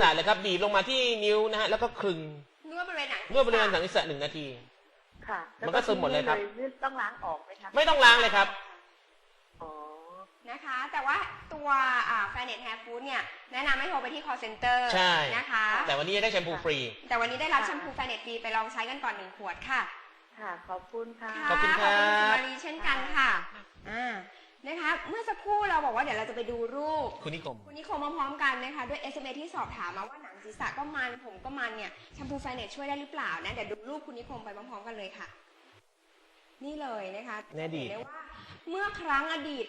ษะเลยครับ บีบลงมาที่นิ้วนะฮะแล้วก็คลึงนวดบริเวณหนังนวดบริเวณหนังศีรษะหนึ่งนาที ค่ะมันก็ซึมหมดเลยครับทิ้งต้องล้างออกไหมคะไม่ต้องล้างเลยครับอ๋อนะคะ แต่ว่าตัวแฟนเน็ตแฮร์ฟูดเนี่ยแนะนำให้โทรไปที่ call center ใช่นะคะ แต่วันนี้จะได้แชมพูฟรี แต่วันนี้ได้รับแชมพูแฟนเน็ตฟรีไปลองใช้กันก่อนหนึ่งขวดค่ะ ค่ะ ขอบคุณค่ะ ขอบคุณครับขอบคุณคุณมารีเช่นกันค่ะอ่านะคะ เมื่อสักครู่เราบอกว่าเดี๋ยวเราจะไปดูรูป คุณนิคม คุณนิโคมมาพร้อมกันนะคะด้วย SMS ที่สอบถามมาว่าหนังศีรษะก็มันผมก็มันเนี่ยแชมพูแฟนเน็ตช่วยได้หรือเปล่านะเดี๋ยวดูรูปคุณนิโคมไปพร้อมๆกันเลยค่ะ นี่เลยนะคะในอดีต เห็นได้ว่า เมื่อครั้งอดีต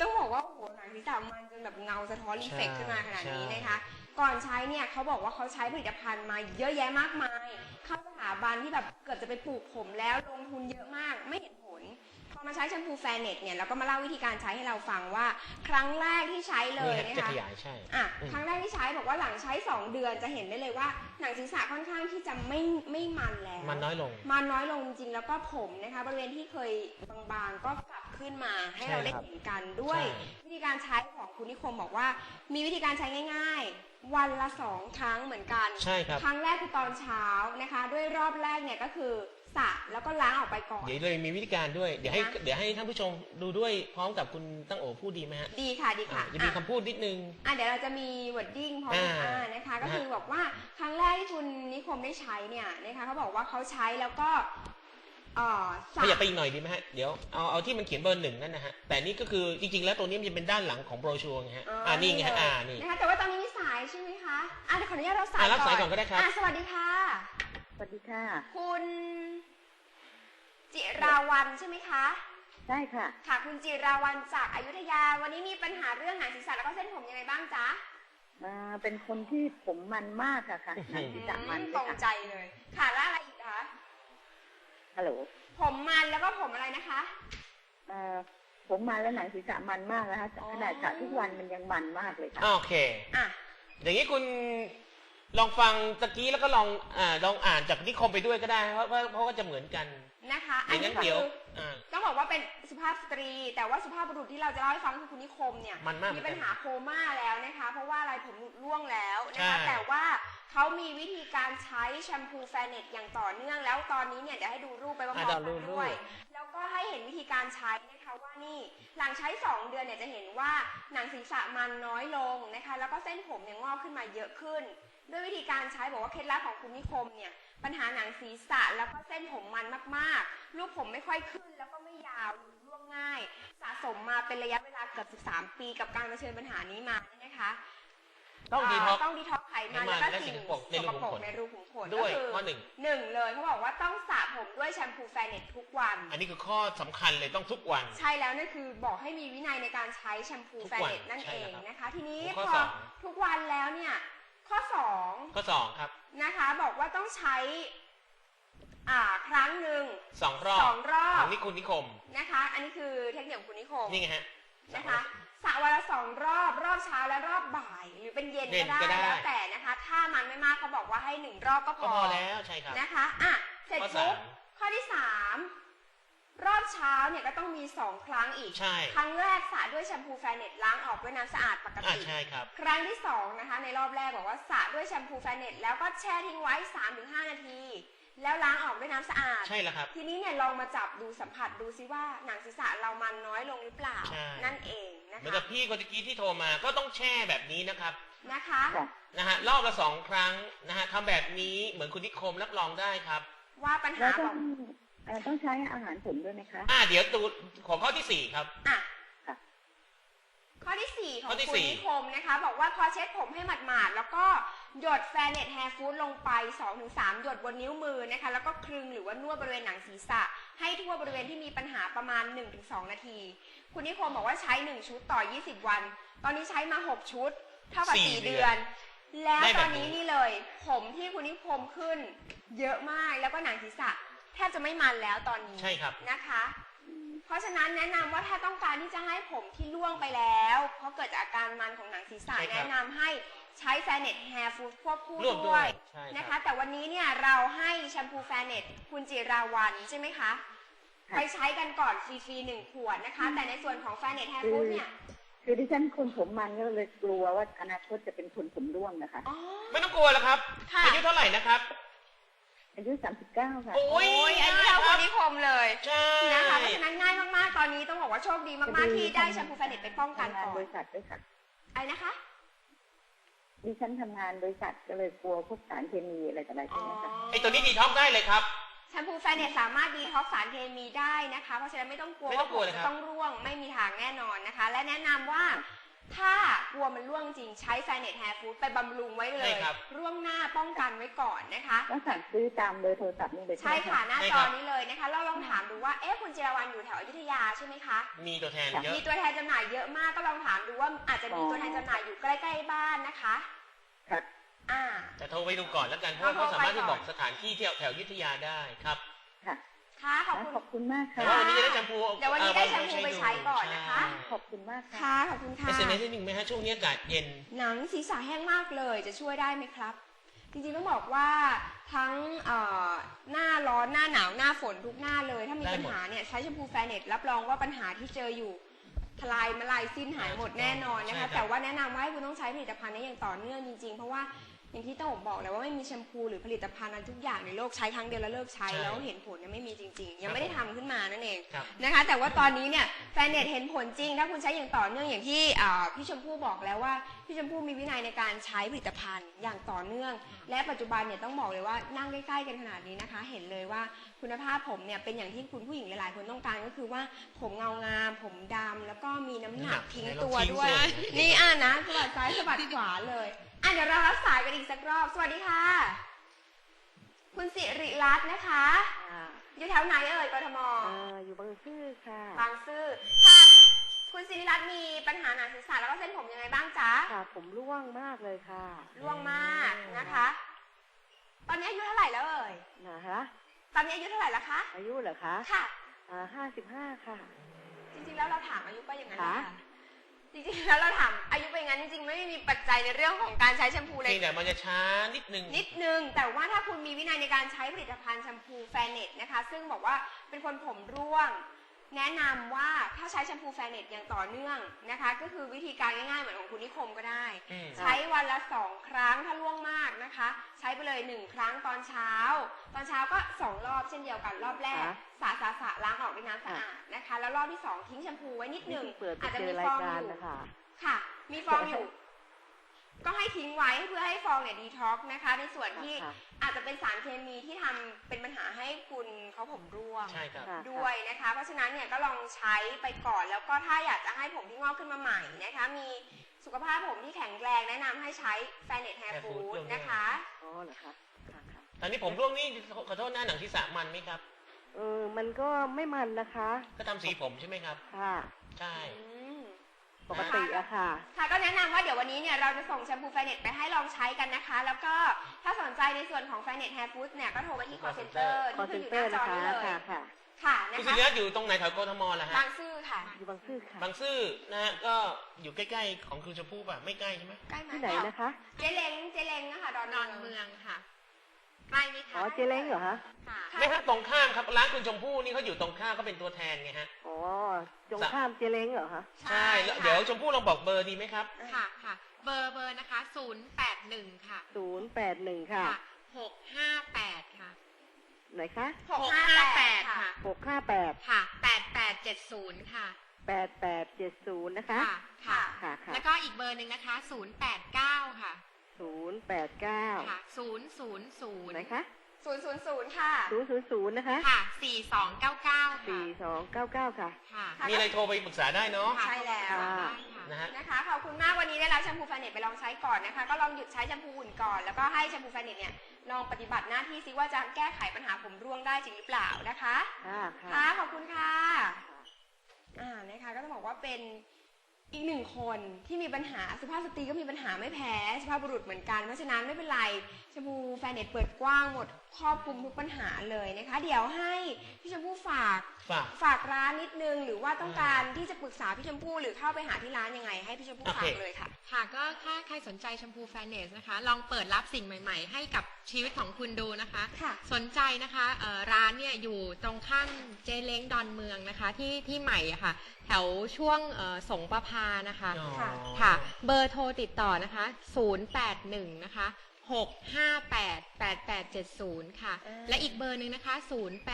ต้องบอกว่าโอ้โหหนังศีรษะมันจนแบบเงาสะท้อนรีเฟกขึ้นมาขนาดนี้นะคะ ก่อนใช้เนี่ยเขาบอกว่าเขาใช้ผลิตภัณฑ์มาเยอะแยะมากมาย เข้าสถาบันที่แบบเกือบจะไปปลูกผมแล้วลงทุนเยอะมาก ไม่เห็นผลพอ มาใช้แชมพูแฟนเน็ตเนี่ยเราก็มาเล่าวิธีการใช้ให้เราฟังว่า ครั้งแรกที่ใช้เลยนี่นะฮะจะคะขยายใช่อะอืมครั้งแรกที่ใช้บอกว่าหลังใช้ 2 เดือนจะเห็นได้เลยว่า หนังศีรษะค่อนข้างที่จะไม่ไม่มันแล้ว มันน้อยลง มันน้อยลงจริงๆแล้วก็ผมนะคะบริเวณที่เคยบางๆก็กลับขึ้นมาให้เราได้ใช่ครับเห็นกันด้วยใช่วิธีการใช้ของคุณนิคมบอกว่า มีวิธีการใช้ง่ายๆวันละสองครั้งเหมือนกัน ใช่ครับ ครั้งแรกคือตอนเช้านะคะ ด้วยรอบแรกเนี่ยก็คือ สระแล้วก็ล้างออกไปก่อน เดี๋ยวเลยมีวิธีการด้วย เดี๋ยวให้นะ เดี๋ยวให้ท่านผู้ชมดูด้วยพร้อมกับคุณตั้งโอพูดดีไหมฮะดีค่ะดีอะค่ะจะมีอะคำพูดนิดนึง อะเดี๋ยวเราจะมี wording พร้อมอ่าอ่านะคะ ก็นะฮะคือบอกว่าครั้งแรกที่คุณนิคมได้ใช้เนี่ยนะคะเขาบอกว่าเขาใช้แล้วก็เอ่อขสระยับไปอีกหน่อยดีไหมฮะ เดี๋ยวเอาเอาที่มันเขียนเบอร์หนึ่งนั่นนะฮะ แต่นี่ก็คือจริง ๆ แล้วตัวนี้มันจะเป็นด้านหลังของโบรชัวร์ไงฮะ อ่านี่ไงฮะเลยอ่านี่ นะคะแต่ว่าตอนนี้มีสายใช่ไหมคะอะเดี๋ยวขออนุญาตรับสายอะรับสายก่อนก็ได้ครับ อะสวัสดีค่ะ สวัสดีค่ะ คุณ จิราวันใช่ไหมคะใช่ค่ะ ค่ะคุณจิราวันจากอายุทยา วันนี้มีปัญหาเรื่องหนังศีรษะแล้วก็เส้นผมยังไงบ้างจ๊ะมาเป็นคนที่ผมมันมากอะค่ะอื้อหือหนังศีรษะมันอืเลตรยงค่ะใจเลย ค่ะแล้วอะไรอีกคะฮัลโหลผมมันแล้วก็ผมอะไรนะคะเอ่อผมมันแล้วหนังศีรษะมันมากนะคะอ๋อขนาดสระทุกวันมันยังมันมากเลยค่ะอ่าโอเค อะอย่างนี้คุณ ลองฟังตะกี้แล้วก็ลองอ่าลองอ่านจากนิคมไปด้วยก็ได้ เพราะว่าเพราะว่าจะเหมือนกันนะคะออันย่างนั้นี้นเดี๋ยวคืออ่า ต้องบอกว่าเป็นสุภาพสตรี แต่ว่าสุภาพบุรุษที่เราจะเล่าให้ฟังคือคุณนิคมเนี่ยมันมากเหมืมีอนกันปัญหาโคม่าแล้วนะคะ เพราะว่าอะไรผมหลุดร่วงแล้วนะคะใช่ แต่ว่าเขามีวิธีการใช้แชมพูแฟนเน็ตอย่างต่อเนื่องแล้วตอนนี้เนี่ยเดี๋ยวให้ดูรูปไปพร้อมอะๆเดี๋กัยวนรูปด้วย การใช้นะคะว่านี่หลังใช้ 2 เดือนเนี่ยจะเห็นว่าหนังศีรษะมันน้อยลงนะคะ แล้วก็เส้นผมเนี่ยงอกขึ้นมาเยอะขึ้น ด้วยวิธีการใช้บอกว่าเคล็ดลับของคุณนิคมเนี่ยปัญหาหนังศีรษะแล้วก็เส้นผมมันมากๆรูปผมไม่ค่อยขึ้นแล้วก็ไม่ยาวหลุดร่วงง่าย สะสมมาเป็นระยะเวลาเกือบ 13 ปี กับการเผชิญปัญหานี้มาเนี่ยนะคะ ต้องดีท็อกซ์าต้องดีท็อกซ์ไขมันไขมันแล้วก็และสิ่งสิ่งสกปรกในรูขุมขนในรูขุมขนด้วยก็คือข้อหนึ่งหนึ่งเลยเขาบอกว่าต้องสระผมด้วยแชมพูแฟนเน็ตทุกวัน อันนี้คือข้อสำคัญเลยต้องทุกวัน ใช่แล้วนั่นคือบอกให้มีวินัยในการใช้แชมพูทุกแฟนวันเน็ตนั่นใช่เองแล้วครับนะคะ ทีนี้ข้อพอสองทุกวันแล้วเนี่ย ข้อสองข้อสองครับนะคะ บอกว่าต้องใช้อ่าครั้งหนึ่งสองรอบสองรอขบองนิคุณนิคมนะคะ อันนี้คือเทคนิคของคุณนิคมนี่ไงฮะ นะคะสระวันละสองรอบรอบเช้าและรอบบ่าย หรือเป็นเย็นเย็ก็นก็ได้ได้ แล้วแต่นะคะ ถ้ามันไม่มากเขาบอกว่าให้หนึ่งรอบก็พก็อพอแล้วใช่ครับ นะคะอะเสร็จข้อปุ๊สาบม ข้อที่สามรอบเช้าเนี่ยก็ต้องมีสองครั้งอีก ใช่ครั้งแรกสระด้วยแชมพูแฟนเน็ตล้างออกด้วยน้ำสะอาดปกอ่าติ ใช่ครับ ครั้งที่สองนะคะในรอบแรกบอกว่าสระด้วยแชมพูแฟนเน็ตแล้วก็แช่ทิ้งไว้ 3-5 นาที แล้วล้างออกด้วยน้ำสะอาด ใช่แล้วครับ ทีนี้เนี่ยลองมาจับดูสัมผัสดูซิว่าหนังศีรษะเรามันน้อยลงหรือเปล่า ใช่ นั่นเองนะเหมือนคะกับพี่คนตะกี้ที่โทรมาก็ต้องแช่แบบนี้นะครับนะคะ ค่ะ นะฮะรอบละสองครั้งนะฮะทำแบบนี้เหมือนคุณนิคมรับรองได้ครับ ว่าปัญแล้หาวบต้ออกงเอ่อต้องใช้อาหารเสริมด้วยไหมคะ อ่าเดี๋ยวตูของข้อที่สี่ครับ อะค่ะ ข้อที่สี่ของข้อที่คุณสี่ นิคมนะคะ บอกว่าพอเช็ดผมให้หมาดๆแล้วก็ หยดแฟนเน็ตแฮร์ฟูดลงไป 2-3 หยดบนนิ้วมือนะคะ แล้วก็คลึงหรือว่านวดบริเวณหนังศีรษะ ให้ทั่วบริเวณที่มีปัญหาประมาณ 1-2 นาที คุณนิคมบอกว่าใช้ 1 ชุดต่อ 20 วัน ตอนนี้ใช้มา 6 ชุด เท่ากับสี่4เดืเดืออนนแล้วได้ตแบอบนนี้นี้นี่เลย ผมที่คุณนิคมขึ้น เยอะมากแล้วก็หนังศีรษะ แทบจะไม่มันแล้วตอนนี้ใช่ครับนะคะ เพราะฉะนั้นแนะนำว่าถ้าต้องการที่จะให้ผมที่ร่วงไปแล้ว เพราะเกิดจากอาการมันของหนังศีรษะใช่ครับแนะนำให้ ใช้แฟนเน็ตแฮร์ฟูดควบคู่ร่วมด้ด้ววยยใช่ครับ นะคะ แต่วันนี้เนี่ยเราให้แชมพูแฟนเน็ตคุณจิราวันใช่ไหมคะค่ะไปใช้กันก่อนฟรีๆหนึ่งขวดนะคะ แต่ในส่วนของแฟนเน็ตแฮร์ฟูดเนี่ยชคือดิฉันคนผมมันก็เลยกลัวว่าอนาคตจะเป็นคนผมร่วงนะคะ อ๋อ ไม่ต้องกลัวแล้วครับค่ะ อายุเท่าไหร่นะครับ อายุสามสิบเก้าค่ะ โอ้โอ้ยอันนี้เราคนนิคมเลยใช่นะคะเพราะฉะนั้นง่ายมากๆ ตอนนี้ต้องบอกว่าโชคดีมากๆ ที่ได้แชมพูแฟนเน็ตไปป้องกันทำงานก่อนบริษัทด้วยค่ะ อะไรนะคะ ดิฉันทำงานบริษัทก็เลยกลัวพวกสารเคมีอะไรต่ออะไรพวกนี้ค่ะ ไอตัวนี้ดีท็อกได้เลยครับ แชมพูแฟนเน็ตสามารถดีท็อกซ์สารเคมีได้นะคะ เพราะฉะนั้นไม่ต้องกลัวไม่ต้ว่าองผกลัวมเลยครัจะบ ต้องร่วงไม่มีทางแน่นอนนะคะ และแนะนำว่าถ้ากลัวมันร่วงจริงใช้แฟนเน็ตแฮร์ฟูดไปบำรุงไว้เลยใช่ครับ ร่วงหน้าป้องกันไว้ก่อนนะคะต้องสั่งซื้อตามเบอร์โทรศัพท์นี่เลยใช่ใช่ไหมค่ะ คะหน้าใช่จครัอบนี้เลยนะคะ เราลองถามดูว่า เอ๊ะ คุณจิรวรรณอยู่แถวอยุธยาใช่ไหมคะ มีตัวแทนเยอะ มีตัวแทนจำหน่ายเยอะมากก็ลองถามดูว่าอาจจะมีตัวแทนจำหน่ายอยู่ใกล้ ๆ บ้านนะคะ ค่ะอ่าแต่โทรไปดูก่อนแล้วกันเพราะว่าเอาเขาโทรไปสามารถที่ก่อนบอกสถานที่ที่แถวอยุธยาได้ครับค่ะค่ะขอบคุณขอบคุณมากแต่ค่ะว่าวันนี้จะได้แชมพูเดี๋ยววันนี้ได้แชมพูไปใช้ก่อนนะคะ ขอบคุณมากค่ะค่ะขอบคุณค่ะเอสเอ็มเอสนิดนึงไหมฮะช่วงนี้อากาศเย็นหนังศีรษะแห้งมากเลยจะช่วยได้ไหมครับ จริงๆต้องบอกว่าทั้งเอ่อหน้าร้อนหน้าหนาวหน้าฝนทุกหน้าเลย ถ้ามีได้ปัญหมดหาเนี่ยใช้แชมพูแฟนเน็ตรับรองว่าปัญหาที่เจออยู่ ทลายมาลายสิ้นหายหมดแน่นอนนะคะแต่ว่าแนะนำว่าให้คุณต้องใช้ผลิตภัณฑ์นี้อย่างต่อเนื่องจริงๆ เพราะว่าอย่างที่ต้องบอกเลยว่าไม่มีแชมพูหรือผลิตภัณฑ์อะไรทุกอย่างในโลกใช้ครั้งเดียวแล้วเลิกใช้แล้วเห็นผลเนี่ยไม่มีจริง ๆ ยังไม่ได้ทำขึ้นมานั่นเองครับ นะคะ แต่ว่าตอนนี้เนี่ยแฟนเน็ตเห็นผลจริง ถ้าคุณใช้อย่างต่อเนื่องอย่างที่อ่าพี่ชมพู่บอกแล้วว่าพี่ชมพู่มีวินัยในการใช้ผลิตภัณฑ์อย่างต่อเนื่อง และปัจจุบันเนี่ยต้องบอกเลยว่านั่งใกล้ๆกันขนาดนี้นะคะ เห็นเลยว่าคุณภาพผมเนี่ยเป็นอย่างที่คุณผู้หญิงหลายๆ คนต้องการก็คือว่าผมเงางาม ผมดำแล้วก็มีน้ำหนักทิ้งตัวด้วย นี่อะนะสะบัดซ้ายสะบัดขวาเลยอะเดี๋ยวเรารับสายกันอีกสักรอบ สวัสดีค่ะ คุณสิริรัตน์นะคะค่ะอยู่แถวไหนเอ่ยกทมเอ่ออยู่บางซื่อค่ะ บางซื่อค่ะ คุณสิริรัตน์มีปัญหาหนังศีรษะแล้วก็เส้นผมยังไงบ้างจ๊ะค่ะ ผมร่วงมากเลยค่ะร่วงมากนะคะ ตอนนี้อายุเท่าไหร่แล้วเอ่ยนะคะตอนนี้อายุเท่าไหร่แล้วคะ อายุเหรอคะ ค่ะอ่าห้าสิบห้าค่ะ จริงๆแล้วเราถามอายุไปอย่างนั้นค่ะนะคะจริงๆแล้วเราถามอายุไปอย่างนั้นจริงๆไม่ได้มีปัจจัยในเรื่องของการใช้แชมพูเลเพียยงแต่มันจะช้านิดนึง นิดนึง แต่ว่าถ้าคุณมีวินัยในการใช้ผลิตภัณฑ์แชมพูแฟนเน็ตนะคะ ซึ่งบอกว่าเป็นคนผมร่วง แนะนำว่าถ้าใช้แชมพูแฟนเน็ตอย่างต่อเนื่องนะคะ ก็คือวิธีการง่ายๆ เหมือนของคุณนิคมก็ได้ อืม ใช้วันละสองครั้งถ้าล่วงมากนะคะ ใช้ไปเลยหนึ่งครั้งตอนเช้า ตอนเช้าก็สองรอบเช่นเดียวกันรอบแรกค่ะสระสระสระล้างออกด้วยน้ำสะอาดนะคะ แล้วรอบที่สองทิ้งแชมพูไว้นิดหนึ่งเปิดไปอาจจะเจมีอราฟยองการอยู่นะคะ ค่ะ มีฟองอยู่ ก็ให้ทิ้งไว้เพื่อให้ฟองเนี่ยดีท็อกนะคะ ในส่วนที่ค่ะ อาจจะเป็นสารเคมีที่ทำเป็นปัญหาให้คุณเขาผมร่วง ใช่ครับ ค่ะ ด้วยนะคะ เพราะฉะนั้นเนี่ยก็ลองใช้ไปก่อนแล้วก็ถ้าอยากจะให้ผมที่งอกขึ้นมาใหม่นะคะ มีสุขภาพผมที่แข็งแรงแนะนำให้ใช้แฟนเน็ตแฮร์ Hair ฟู Food ดร่วมด้วยนะคะ อ๋อเหรอคะค่ะค่ะตอนนี้ผมร่วงนี่ขอโทษหน้าหนังศีรษะมันไหมครับ เออมันก็ไม่มันนะคะ ก็ทำสีผมใช่ไหมครับ ค่ะ ใช่ อืม ปกติอะค่ะ ค่ะก็แนะนำว่าเดี๋ยววันนี้เนี่ยเราจะส่งแชมพูแฟนเน็ตไปให้ลองใช้กันนะคะ แล้วก็ถ้าสนใจในส่วนของแฟนเน็ตแฮร์ฟูดเนี่ยก็โทรไปที่ call center คอนที่เซขึ้นนอยู่เตหอน้าร์จนะอคะนี้เลยค่ะค่ะ ค่ะนะคุณคะสิริรัตน์อยู่ตรงไหนแถวกทมล่ะฮะบางซื่อค่ะ อยู่บางซื่อค่ะ บางซื่อนะฮะก็อยู่ใกล้ๆของคุณชมพู่ป่ะไม่ใกล้ใช่ไหม ใกล้ไหมที่ไหนนะคะ เจเล้งเจเล้งนะคะดอนดอนเมืองค่ะใกล้ ไหมอ๋คะอเจเล้งเหรอคะค่ะไม่ฮะตรงข้ามครับร้านคุณชมพู่นี่เขาอยู่ตรงข้ามก็เป็นตัวแทนไงฮะ อ๋อตรงข้ามเจเล้งเหรอคะใช่แล้วเดี๋ยวชมพู่ลองบอกเบอร์ดีไหมครับ ค่ะค่ะ เบอร์เบอร์นะคะศูนย์แปดหนึ่งค่ะศูนย์แปดหนึ่งค่ะหกห้าแปดค่ะไหนคะหกห้าแปดค่ะค่ะหกห้าแปดค่ะแปดแปดเจ็ดศูนย์ค่ะแปดแปดเจ็ดศูนย์นะคะ ค่ะค่ะค่ะค่ะแล้วก็อีกเบอร์หนึ่งนะคะศูนย์แปดเก้าค่ะ ศูนย์แปดเก้าค่ะศูนย์ศูนย์ศูนย์ไหนคะศูนย์ศูนย์ศูนย์ค่ะศูนย์ศูนย์ศูนย์นะคะ ค่ะสี่สองเก้าเก้าค่ะสี่สองเก้าเก้าค่ะ ค่ะมีอะไรโทรไปปรึกษาได้เนาะค่ะใช่แล้วได้ค่ะนะฮะนะคะขอบคุณมากวันนี้ได้รับแชมพูแฟนเน็ตไปลองใช้ก่อนนะคะ ก็ลองหยุดใช้แชมพูอุ่นก่อน แล้วก็ให้แชมพูแฟนเน็ตเนี่ยลองปฏิบัติหน้าที่ซิว่าจะแก้ไขปัญหาผมร่วงได้จริงหรือเปล่านะคะ ค่ะค่ะค่ะขอบคุณค่ะ อ่านะคะก็ต้องบอกว่าเป็น อีกหนึ่งคนที่มีปัญหาสุภาพสตรีก็มีปัญหาไม่แพ้สุภาพบุรุษเหมือนกัน เพราะฉะนั้นไม่เป็นไรแชมพูแฟนเน็ตเปิดกว้างหมดครอบคลุมทุกปัญหาเลยนะคะ เดี๋ยวให้พี่ชมพู่ฝากฝาก ฝากร้านนิดนึง หรือว่าต้องการที่จะปรึกษาพี่ชมพู่หรือเข้าไปหาที่ร้านยังไง ให้พี่ชมพู่โอฝาเคกเลยค่ะ ค่ะก็ ถ้าใครสนใจแชมพูแฟนเนสนะคะ ลองเปิดรับสิ่งใหม่ๆ ให้กับชีวิตของคุณดูนะคะ ค่ะ สนใจนะคะเอ่อร้านเนี่ยอยู่ตรงข้ามเจเล้งดอนเมืองนะคะ ที่ที่ใหม่อะค่ะ แถวช่วงเอ่อสงประพานะคะ อ๋อ ค่ะค่ะเบอร์โทรติดต่อนะคะ 081 นะคะ 658 8870 ค่ะอ่าและอีกเบอร์หนึ่งนะคะ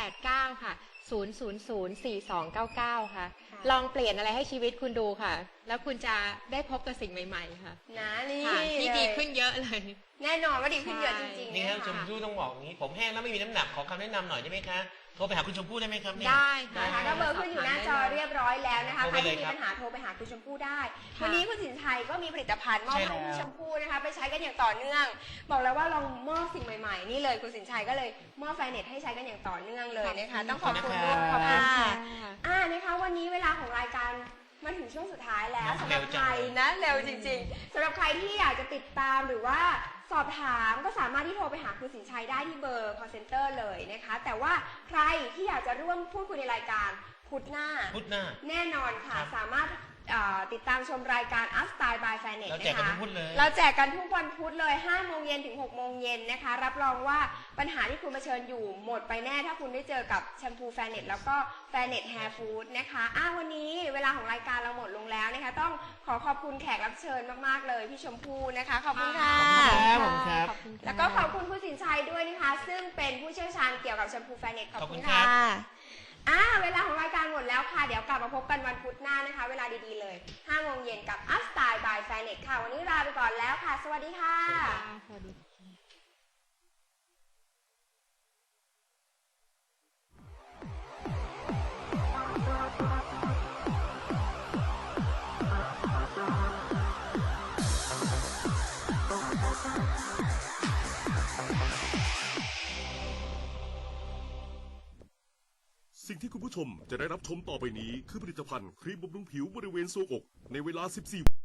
089 ค่ะ 000 4299 ค่ะ ลองเปลี่ยนอะไรให้ชีวิตคุณดูค่ะ แล้วคุณจะได้พบกับสิ่งใหม่ ๆ ค่ะนะนี่ค่ะที่เลยดีขึ้นเยอะเลย แน่นอนว่าดีขึ้นเยอะจริงๆนี่ครับนะชมคะพู่ต้องบอกอย่างนี้ ผมแห้งแล้วไม่มีน้ำหนักขอคำแนะนำหน่อยได้ไหมคะโทรไปหาคุณชมพู่ได้ไหมครับเนี่ยได้ค่ะนะคะก็เบอร์ขึ้นอยู่หน้าจอเรียบร้อยแล้วนะคะโทรใคไปรเลยที่มีครับปัญหาโทรไปหาคุณชมพู่ได้ค่ะวันนี้คุณสินชัยก็มีผลิตภัณฑ์มอบใช่ให้แล้วพี่ชมพู่นะคะ ไปใช้กันอย่างต่อเนื่อง บอกแล้วว่าลองมอบสิ่งใหม่ๆนี่เลยคุณสินชัยก็เลยมอบแฟนเน็ตให้ใช้กันอย่างต่อเนื่องเลยนะคะ ต้องขอบคุณด้วยขอบคุณค่ะอ่านะคะวันนี้เวลาของรายการมาถึงช่วงสุดท้ายแล้วสำหรับใครนะเร็วจริง ๆสำหรับใครที่อยากจะติดตามหรือว่า สอบถามก็สามารถที่โทรไปหาคุณสินชัยได้ที่เบอร์ call center เลยนะคะ แต่ว่าใครที่อยากจะร่วมพูดคุยในรายการพุธหน้า พุธหน้า แน่นอนค่ะ ครับ สามารถเอ่อติดตามชมรายการ Up Style by f a n e t เรานะคะแจกกันทุกพุธเลย เราแจกกันทุกวันพุธเลย5โมงเย็นถึง6โมงเย็นนะคะ รับรองว่าปัญหาที่คุณเผชิญอยู่หมดไปแน่ถ้าคุณได้เจอกับแชมพูแฟนเน็ตแล้วก็แฟนเน็ตแฮร์ฟูดนะคะอ้าวันนี้เวลาของรายการเราหมดลงแล้วนะคะ ต้องขอขอบคุณแขกรับเชิญมากๆเลยพี่ชมพู่นะคะ ขอบคุณค่ะ ขอบคุณครับ ขอบคุณค่ะ แล้วก็ขอบคุณคุณสินชัยด้วยนะคะ ซึ่งเป็นผู้เชี่ยวชาญเกี่ยวกับแชมพูแฟนเน็ตขอบขอบคุคุณณครัค่ะ บ อ่าเวลาของรายการหมดแล้วค่ะ เดี๋ยวกลับมาพบกันวันพุธหน้านะคะ เวลาดีๆเลย5โมงเย็นกับ Up Style by f a n e t ค่ะ วันนี้ลาไปก่อนแล้วค่ะ สวัสดีค่ะ สวัสดี ผู้ชมจะได้รับชมต่อไปนี้คือผลิตภัณฑ์ครีมบำรุงผิวบริเวณทรวงอกในเวลา 14